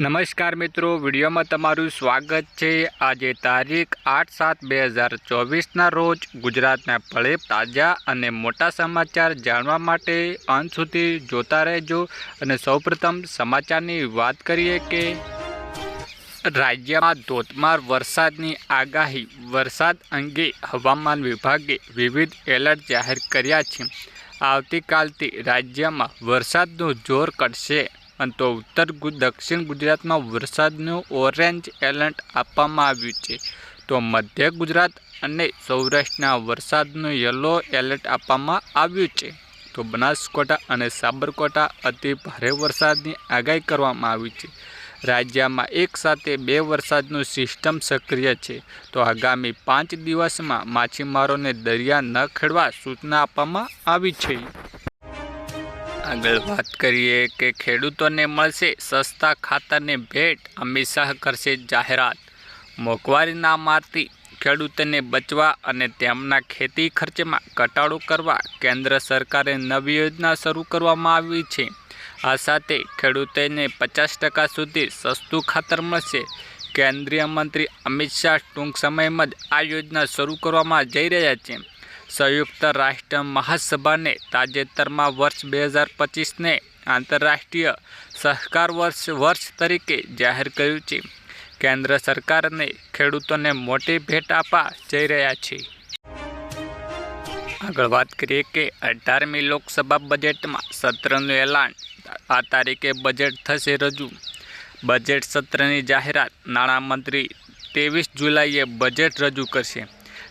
નમસ્કાર મિત્રો, વિડીયોમાં તમારું સ્વાગત છે. આજે તારીખ આઠ સાત બે હજાર ચોવીસના રોજ ગુજરાતના પળે તાજા અને મોટા સમાચાર જાણવા માટે અંત સુધી જોતા રહેજો. અને સૌપ્રથમ સમાચારની વાત કરીએ કે રાજ્યમાં ધોધમાર વરસાદની આગાહી. વરસાદ અંગે હવામાન વિભાગે વિવિધ એલર્ટ જાહેર કર્યા છે. આવતીકાલથી રાજ્યમાં વરસાદનું જોર ઘટશે. અને તો ઉત્તર દક્ષિણ ગુજરાતમાં વરસાદનું ઓરેન્જ એલર્ટ આપવામાં આવ્યું છે. તો મધ્ય ગુજરાત અને સૌરાષ્ટ્રના વરસાદનું યલો એલર્ટ આપવામાં આવ્યું છે. તો બનાસકાંઠા અને સાબરકાંઠા અતિ ભારે વરસાદની આગાહી કરવામાં આવી છે. રાજ્યમાં એક સાથે બે વરસાદનું સિસ્ટમ સક્રિય છે. તો આગામી પાંચ દિવસમાં માછીમારોને દરિયા ન ખેડવા સૂચના આપવામાં આવી છે. આગળ વાત કરીએ કે ખેડૂતોને મળશે સસ્તા ખાતરને ભેટ, અમિત શાહ કરશે જાહેરાત. મોંઘવારી ના મારતી ખેડૂતોને બચવા અને તેમના ખેતી ખર્ચમાં ઘટાડો કરવા કેન્દ્ર સરકારે નવી યોજના શરૂ કરવામાં આવી છે. આ સાથે ખેડૂતોને પચાસ ટકા સુધી સસ્તું ખાતર મળશે. કેન્દ્રીય મંત્રી અમિત શાહ ટૂંક સમયમાં જ આ યોજના શરૂ કરવામાં જઈ રહ્યા છે. સંયુક્ત રાષ્ટ્ર મહાસભાને તાજેતરમાં વર્ષ બે હજાર પચીસને આંતરરાષ્ટ્રીય સહકાર વર્ષ વર્ષ તરીકે જાહેર કર્યું છે. કેન્દ્ર સરકારને ખેડૂતોને મોટી ભેટ આપવા જઈ રહ્યા છે. આગળ વાત કરીએ કે અઢારમી લોકસભા બજેટમાં સત્રનું એલાન આ તારીખે બજેટ થશે રજૂ. બજેટ સત્રની જાહેરાત નાણામંત્રી ત્રેવીસ જુલાઈએ બજેટ રજૂ કરશે.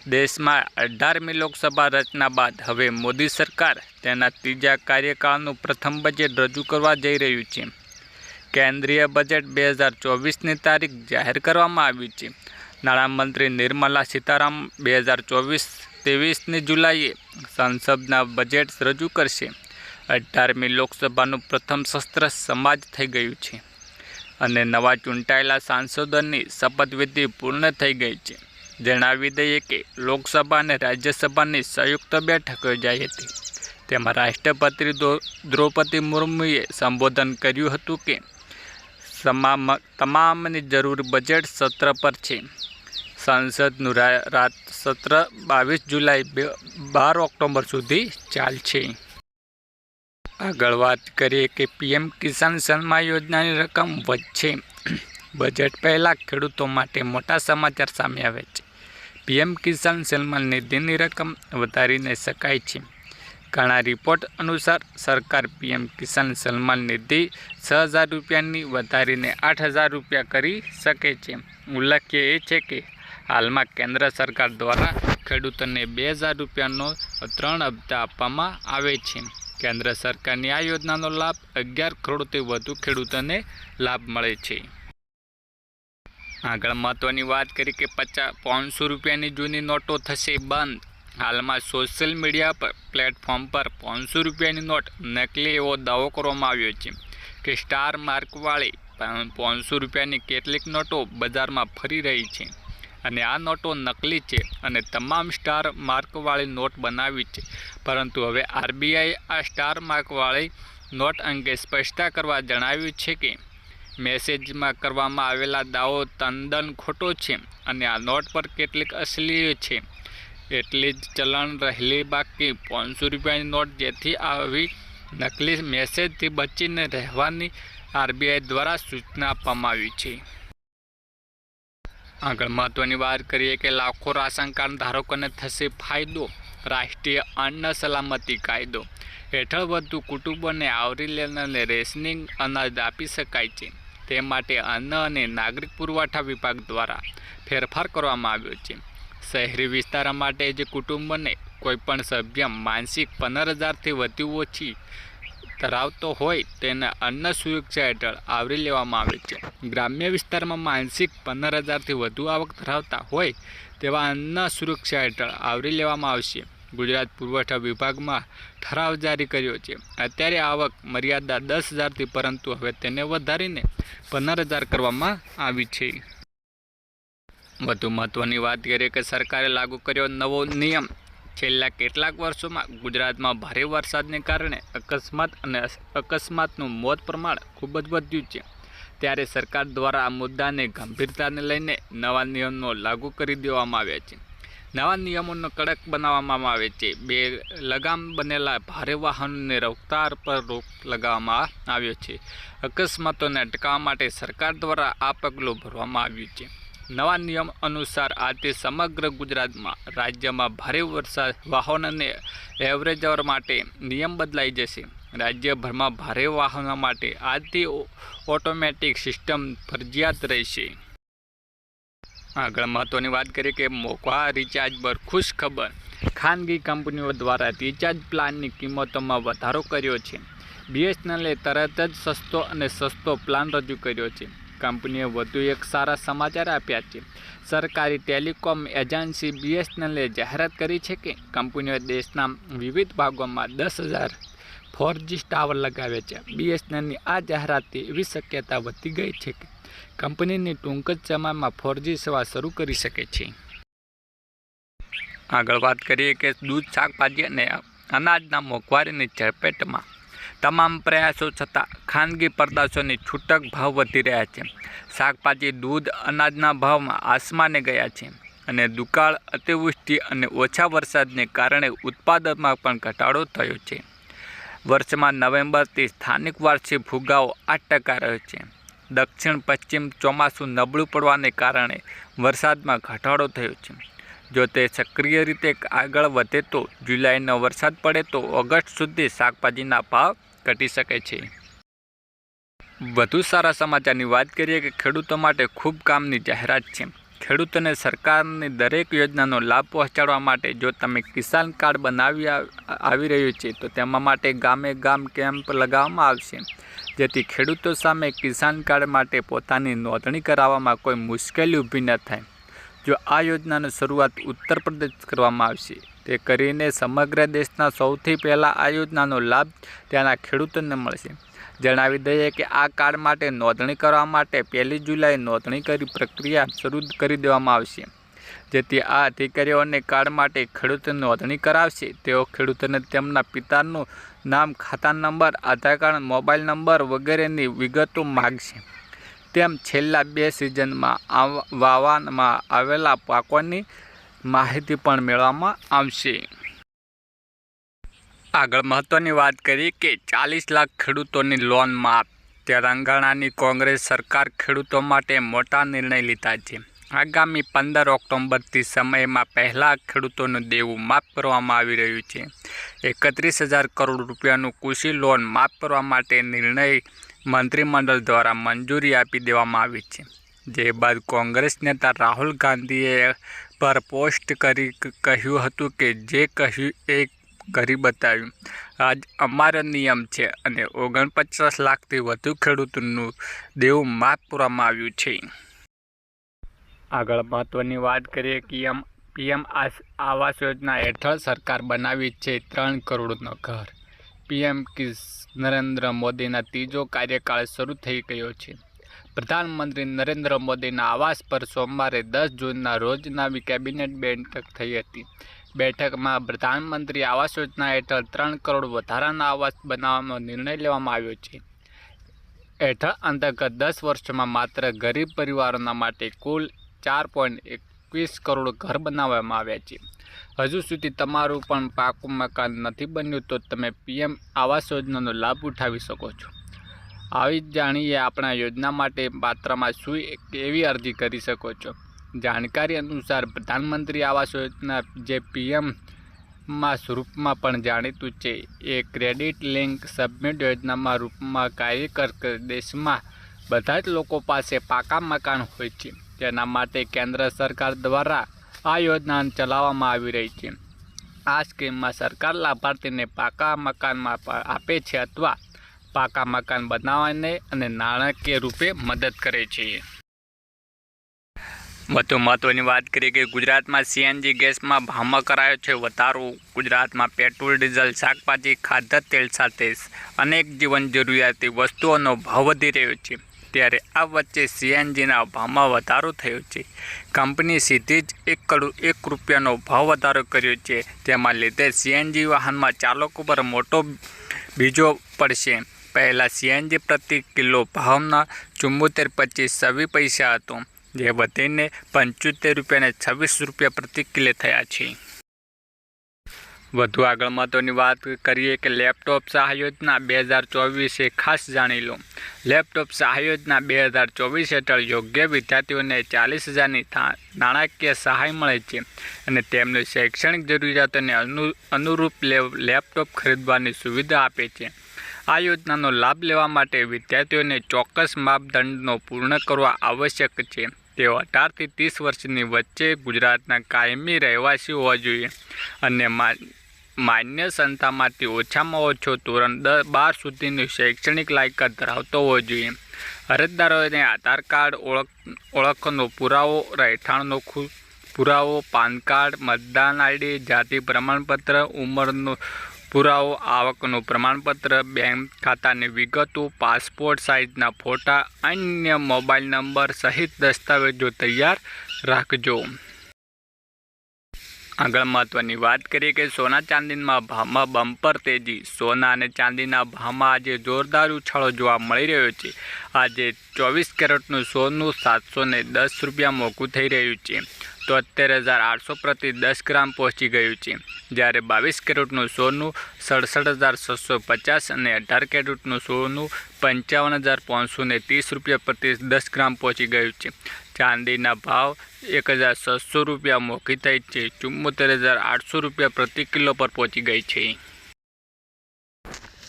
દેશમાં અઢારમી લોકસભા રચના બાદ હવે મોદી સરકાર તેના ત્રીજા કાર્યકાળનું પ્રથમ બજેટ રજૂ કરવા જઈ રહ્યું છે. કેન્દ્રીય બજેટ બે હજાર ચોવીસની તારીખ જાહેર કરવામાં આવી છે. નાણામંત્રી નિર્મલા સીતારામ બે હજાર ચોવીસ ત્રેવીસની જુલાઈએ સંસદના બજેટ રજૂ કરશે. અઢારમી લોકસભાનું પ્રથમ શસ્ત્ર સમાજ થઈ ગયું છે અને નવા ચૂંટાયેલા સાંસદોની શપથવિધિ પૂર્ણ થઈ ગઈ છે. જણાવી દઈએ કે લોકસભા અને રાજ્યસભાની સંયુક્ત બેઠક યોજાઈ હતી. તેમાં રાષ્ટ્રપતિ દ્રૌ- દ્રૌપદી મુર્મુએ સંબોધન કર્યું હતું કે તમામ તમામની જરૂર બજેટ સત્ર પર છે. સંસદનું રાત સત્ર બાવીસ જુલાઈ બાર ઓક્ટોબર સુધી ચાલશે. આગળ વાત કરીએ કે પીએમ કિસાન સન્માન યોજનાની રકમ વધશે. બજેટ પહેલાં ખેડૂતો માટે મોટા સમાચાર સામે આવે છે. પીએમ કિસાન સન્માન નિધિની રકમ વધારીને શકાય છે. ઘણા રિપોર્ટ અનુસાર સરકાર પીએમ કિસાન સન્માન નિધિ છ હજાર રૂપિયાની વધારીને આઠ હજાર રૂપિયા કરી શકે છે. ઉલ્લેખ્ય એ છે કે હાલમાં કેન્દ્ર સરકાર દ્વારા ખેડૂતોને બે હજાર રૂપિયાનો ત્રણ હપ્તા આપવામાં આવે છે. કેન્દ્ર સરકારની આ યોજનાનો લાભ અગિયાર કરોડથી વધુ ખેડૂતોને લાભ મળે છે. આગળ મહત્ત્વની વાત કરી કે પચાસ, પાંચસો રૂપિયાની જૂની નોટો થશે બંધ. હાલમાં સોશિયલ મીડિયા પર, પ્લેટફોર્મ પર પાંચસો રૂપિયાની નોટ નકલી એવો દાવો કરવામાં આવ્યો છે કે સ્ટાર માર્કવાળી પાંચસો રૂપિયાની કેટલીક નોટો બજારમાં ફરી રહી છે અને આ નોટો નકલી છે અને તમામ સ્ટાર માર્કવાળી નોટ બનાવી છે. પરંતુ હવે આરબીઆઈ આ સ્ટાર માર્કવાળી નોટ અંગે સ્પષ્ટતા કરવા જણાવ્યું છે કે મેસેજમાં કરવામાં આવેલા દાવો તદ્દન ખોટો છે અને આ નોટ પર કેટલીક અસલી છે. એટલી જ ચલણ રહેલી બાકી પાંચસો રૂપિયાની નોટ જેથી આવી નકલી મેસેજથી બચીને રહેવાની આરબીઆઈ દ્વારા સૂચના આપવામાં આવી છે. આગળ મહત્વની વાત કરીએ કે લાખો રાશન કાર્ડ ધારકોને થશે ફાયદો, રાષ્ટ્રીય અન્ન સલામતી કાયદો. હેઠળ વધુ કુટુંબોને આવરી લેનારને રેશનિંગ અનાજ આપી શકાય છે. તે માટે અન્ન અને નાગરિક પુરવઠા વિભાગ દ્વારા ફેરફાર કરવામાં આવ્યો છે. શહેરી વિસ્તાર માટે જે કુટુંબને કોઈપણ સભ્ય માનસિક પંદર હજારથી વધુ ઓછી ધરાવતો હોય તેને અન્ન સુરક્ષા હેઠળ આવરી લેવામાં આવે છે. ગ્રામ્ય વિસ્તારમાં માનસિક પંદર હજારથી વધુ આવક ધરાવતા હોય તેવા અન્ન સુરક્ષા હેઠળ આવરી લેવામાં આવશે. ગુજરાત પુરવઠા વિભાગમાં ઠરાવ જારી કર્યો છે. અત્યારે આવક મર્યાદા દસ હજારથી પરંતુ હવે તેને વધારીને પંદર હજાર કરવામાં આવી છે. વધુ મહત્વની વાત કરીએ કે સરકારે લાગુ કર્યો નવો નિયમ. છેલ્લા કેટલાક વર્ષોમાં ગુજરાતમાં ભારે વરસાદને કારણે અકસ્માત અને અકસ્માતનું મોત પ્રમાણ ખૂબ જ વધ્યું છે. ત્યારે સરકાર દ્વારા આ મુદ્દાને ગંભીરતાને લઈને નવા નિયમો લાગુ કરી દેવામાં આવ્યા છે. નવા નિયમોનો કડક બનાવવામાં આવે છે. બે લગામ બનેલા ભારે વાહનોને રફતાર પર રોક લગાવવામાં આવ્યો છે. અકસ્માતોને અટકાવવા માટે સરકાર દ્વારા આ પગલું ભરવામાં આવ્યું છે. નવા નિયમ અનુસાર આજે સમગ્ર ગુજરાતમાં રાજ્યમાં ભારે વરસાદ, વાહનોને એવરેજર માટે નિયમ બદલાઈ જશે. રાજ્યભરમાં ભારે વાહનો માટે આજથી ઓટોમેટિક સિસ્ટમ ફરજિયાત રહેશે. આગળ મહત્ત્વની વાત કરીએ કે મોકવા રિચાર્જ પર ખુશ ખબર. ખાનગી કંપનીઓ દ્વારા રિચાર્જ પ્લાનની કિંમતોમાં વધારો કર્યો છે. બીએસએનએલે તરત જ સસ્તો અને સસ્તો પ્લાન રજૂ કર્યો છે. કંપનીએ વધુ એક સારા સમાચાર આપ્યા છે. સરકારી ટેલિકોમ એજન્સી બીએસએનએલે જાહેરાત કરી છે કે કંપનીઓ દેશના વિવિધ ભાગોમાં દસ હજાર ફોરજી ટાવર લગાવ્યા છે. બીએસએનએલની આ જાહેરાતથી એવી શક્યતા વધી ગઈ છે કે કંપનીની ટૂંક જ સમયમાં ફોરજી સેવા શરૂ કરી શકે છે. આગળ વાત કરીએ કે દૂધ, શાકભાજી અને અનાજના મોંઘવારીની ઝપેટમાં તમામ પ્રયાસો છતાં ખાનગી પડદાશોની છૂટક ભાવ વધી રહ્યા છે. શાકભાજી, દૂધ, અનાજના ભાવમાં આસમાને ગયા છે અને દુકાળ, અતિવૃષ્ટિ અને ઓછા વરસાદને કારણે ઉત્પાદનમાં પણ ઘટાડો થયો છે. વર્ષમાં નવેમ્બરથી સ્થાનિક વાર્ષિક ફુગાવો આઠ ટકા રહ્યો છે. દક્ષિણ પશ્ચિમ ચોમાસું નબળું પડવાને કારણે વરસાદમાં ઘટાડો થયો છે. જો તે સક્રિય રીતે આગળ વધે તો જુલાઈનો વરસાદ પડે તો ઓગસ્ટ સુધી શાકભાજીના ભાવ ઘટી શકે છે. વધુ સારા સમાચારની વાત કરીએ કે ખેડૂતો માટે ખૂબ કામની જાહેરાત છે. ખેડૂતોને સરકારની દરેક યોજનાનો લાભ પહોંચાડવા માટે જો તમે કિસાન કાર્ડ બનાવી આવી રહ્યું છે, તો તેમાં માટે ગામે ગામ કેમ્પ લગાવવામાં આવશે. જેથી ખેડૂતો સામે કિસાન કાર્ડ માટે પોતાની નોંધણી કરાવવામાં કોઈ મુશ્કેલી ઊભી ન થાય. જો આ યોજનાની શરૂઆત ઉત્તર પ્રદેશ કરવામાં આવશે, તે કરીને સમગ્ર દેશના સૌથી પહેલાં આ યોજનાનો લાભ ત્યાંના ખેડૂતોને મળશે. જણાવી દઈએ કે આ કાર્ડ માટે નોંધણી કરવા માટે પહેલી જુલાઈ નોંધણી કરી પ્રક્રિયા શરૂ કરી દેવામાં આવશે. જેથી આ અધિકારીઓને કાર્ડ માટે ખેડૂતોને નોંધણી કરાવશે. તેઓ ખેડૂતોને તેમના પિતાનું નામ, ખાતા number, Aadhaar card, mobile number વગેરેની વિગતો માગશે. તેમ છેલ્લા બે સિઝનમાં વાવવામાં આવેલા પાકોની માહિતી પણ મેળવવામાં આવશે. આગળ મહત્વની વાત કરીએ કે ચાલીસ લાખ ખેડૂતોની લોન માફ. તેલંગાણાની કોંગ્રેસ સરકાર ખેડૂતો માટે મોટા નિર્ણય લીધા છે. આગામી પંદર ઓક્ટોબરથી સમયમાં પહેલાં ખેડૂતોનું દેવું માફ કરવામાં આવી રહ્યું છે. એકત્રીસ હજાર કરોડ રૂપિયાનું કૃષિ લોન માફ કરવા માટે નિર્ણય મંત્રીમંડળ દ્વારા મંજૂરી આપી દેવામાં આવી છે. જે બાદ કોંગ્રેસ નેતા રાહુલ ગાંધીએ પર પોસ્ટ કરી કહ્યું હતું કે જે કહ્યું એ કરી બતાવ્યું. આજ અમારો નિયમ છે અને ઓગણપચાસ લાખથી વધુ ખેડૂતોનું દેવું માફ પૂરવામાં આવ્યું છે. આગળ મહત્વની વાત કરીએ કે એમ, પીએમ આવાસ યોજના હેઠળ સરકાર બનાવી છે ત્રણ કરોડનો ઘર. પીએમ કિસ, નરેન્દ્ર મોદીના ત્રીજો કાર્યકાળ શરૂ થઈ ગયો છે. પ્રધાનમંત્રી નરેન્દ્ર મોદીના આવાસ પર સોમવારે દસ જૂનના રોજ નવી કેબિનેટ બેઠક થઈ હતી. બેઠકમાં પ્રધાનમંત્રી આવાસ યોજના હેઠળ ત્રણ કરોડ વધારાના આવાસ બનાવવાનો નિર્ણય લેવામાં આવ્યો છે. હેઠળ અંતર્ગત દસ વર્ષમાં માત્ર ગરીબ પરિવારોના માટે કુલ ચાર પોઈન્ટ એકવીસ કરોડ ઘર બનાવવામાં આવ્યા છે. હજુ સુધી તમારું પણ પાકું મકાન નથી બન્યું તો તમે પીએમ આવાસ યોજનાનો લાભ ઉઠાવી શકો છો. આવી જાણીએ આપણા યોજના માટે પાત્રમાં શું કેવી અરજી કરી શકો છો. જાણકારી અનુસાર પ્રધાનમંત્રી આવાસ યોજના જે પીએમમાં સ્વરૂપમાં પણ જાણીતું છે, એ ક્રેડિટ લિંક સબમિટ યોજનામાં રૂપમાં કાર્યકર દેશમાં બધા જ લોકો પાસે પાકા મકાન હોય છે. તેના માટે કેન્દ્ર સરકાર દ્વારા આ યોજના ચલાવવામાં આવી રહી છે. આ સ્કીમમાં સરકાર લાભાર્થીને પાકા મકાનમાં આપે છે અથવા પાકા મકાન બનાવવાને અને નાણાકીય રૂપે મદદ કરે છે. વધુ મહત્વની વાત કરીએ કે ગુજરાતમાં સીએનજી ગેસમાં ભાવમાં કરાયો છે વધારો. ગુજરાતમાં પેટ્રોલ, ડીઝલ, શાકભાજી, ખાદ્ય, તેલ સાથે અનેક જીવન જરૂરિયાતી વસ્તુઓનો ભાવ વધી રહ્યો છે. ત્યારે આ વચ્ચે સીએનજીના ભાવમાં વધારો થયો છે. કંપની સીધી જ એક કરોડ એક રૂપિયાનો ભાવ વધારો કર્યો છે. તેમાં લીધે સીએનજી વાહનમાં ચાલકો પર મોટો બીજો પડશે. પહેલાં સીએનજી પ્રતિ કિલો ભાવના ચુમ્મોતેર પચીસ છવ્વીસ પૈસા હતો. જે વધીને પંચોતેર રૂપિયા છવ્વીસ રૂપિયા પ્રતિ કિલો થયા છે. વધુ આગળ મહત્વની વાત કરીએ કે લેપટોપ સહાય યોજના બે હજાર ચોવીસે ખાસ જાણી લો. લેપટોપ સહાય યોજના બે હજાર ચોવીસ હેઠળ યોગ્ય વિદ્યાર્થીઓને ચાલીસ હજારની નાણાકીય સહાય મળે છે અને તેમની શૈક્ષણિક જરૂરિયાતોને અનુ, અનુરૂપ લેપટોપ ખરીદવાની સુવિધા આપે છે. આ યોજનાનો લાભ લેવા માટે વિદ્યાર્થીઓને ચોક્કસ માપદંડનો પૂર્ણ કરવા આવશ્યક છે. તેઓ અઢારથી ત્રીસ વર્ષની વચ્ચે ગુજરાતના કાયમી રહેવાસી હોવા જોઈએ અને માન્ય સંસ્થામાંથી ઓછામાં ઓછો ધોરણ દસ બાર સુધીની શૈક્ષણિક લાયકાત ધરાવતો હોવો જોઈએ. અરજદારોને આધાર કાર્ડ ઓળખ, ઓળખનો પુરાવો, રહેઠાણનો પુરાવો, પાન કાર્ડ, મતદાન આઈડી, જાતિ પ્રમાણપત્ર, ઉંમરનો પુરાવો, આવકનું પ્રમાણપત્ર, બેંક ખાતાની વિગતો, પાસપોર્ટ સાઇઝના ફોટા, અન્ય મોબાઈલ નંબર સહિત દસ્તાવેજો તૈયાર રાખજો. આગળ મહત્વની વાત કરીએ કે સોના ચાંદીના ભાવમાં બમ્પર તેજી. સોના અને ચાંદીના ભાવમાં આજે જોરદાર ઉછાળો જોવા મળી રહ્યો છે. આજે ચોવીસ કેરેટનું સોનું સાતસો દસ રૂપિયા મોંઘું થઈ રહ્યું છે. તોતેર હજાર આઠસો પ્રતિ દસ ગ્રામ પહોંચી ગયું છે. જ્યારે બાવીસ કેરેટનું સોનું સડસઠ હજાર છસો પચાસ અને અઢાર કેરેટનું સોનું પંચાવન હજાર પાંચસો ને ત્રીસ રૂપિયા પ્રતિ દસ ગ્રામ પહોંચી ગયું છે. ચાંદીના ભાવ એક હજાર છસો રૂપિયા મોંઘી થઈ છે. ચુમ્મોતેર હજાર આઠસો રૂપિયા પ્રતિ કિલો પર પહોંચી ગઈ છે.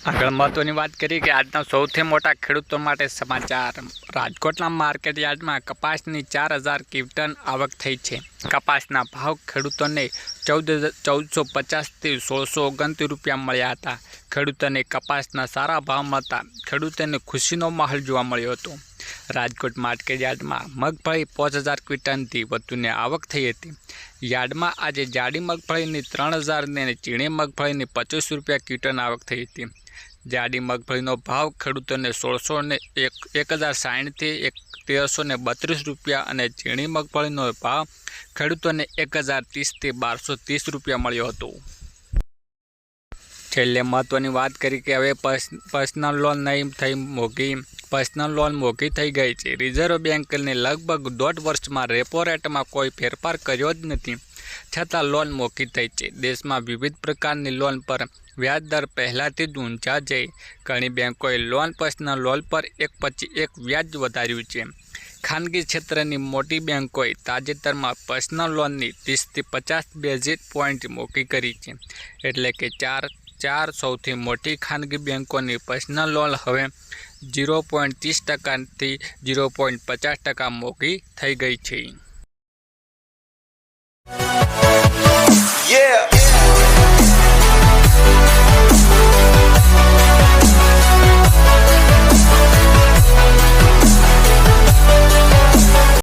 આગળ મહત્વની વાત કરીએ કે આજના સૌથી મોટા ખેડૂતો માટે સમાચાર. રાજકોટના માર્કેટ યાર્ડમાં કપાસની ચાર હજાર ક્વિન્ટલ આવક થઈ છે. કપાસના ભાવ ખેડૂતોને ચૌદ ચૌદસો પચાસથી સોળસો ઓગણત્રીસ રૂપિયા મળ્યા હતા. ખેડૂતોને કપાસના સારા ભાવ મળતા ખેડૂતોને ખુશીનો માહોલ જોવા મળ્યો હતો. રાજકોટ માર્કેટ યાર્ડમાં મગફળી પાંચ હજાર ક્વિન્ટલથી વધુની આવક થઈ હતી. યાર્ડમાં આજે જાડી મગફળીની ત્રણ હજારને અને ચીણી મગફળીની પચીસ રૂપિયા ક્વિન્ટલ આવક થઈ હતી. જાડી મગફળીનો ભાવ ખેડૂતોને સોળસો ને એક એક હજાર સાહીઠથી એક તેરસો ને બત્રીસ રૂપિયા અને ઝીણી મગફળીનો ભાવ ખેડૂતોને એક હજાર ત્રીસથી બારસો ત્રીસ રૂપિયા મળ્યો હતો. છેલ્લે મહત્ત્વની વાત કરી કે હવે પર્સનલ લોન નહીં થઈ મોઘી પર્સનલ લોન મોઘી થઈ ગઈ છે. રિઝર્વ બેન્કને લગભગ દોઢ વર્ષમાં રેપો રેટમાં કોઈ ફેરફાર કર્યો જ નથી. છતાં લોન મોઘી થઈ છે. દેશમાં વિવિધ પ્રકારની લોન પર વ્યાજ દર પહેલાંથી જ ઊંચા છે. ઘણી બેંકોએ લોન પર્સનલ લોન પર એક પછી એક વ્યાજ વધાર્યું છે. ખાનગી ક્ષેત્રની મોટી બેંકોએ તાજેતરમાં પર્સનલ લોનની ત્રીસથી પચાસ બેઝિટ પોઈન્ટ મોકી કરી છે. એટલે કે ચાર ચાર સૌથી મોટી ખાનગી બેંકોની પર્સનલ લોન હવે જીરો પોઈન્ટ ત્રીસ ટકાથી જીરો પોઈન્ટ પચાસ ટકા મોકી થઈ ગઈ છે Yeah.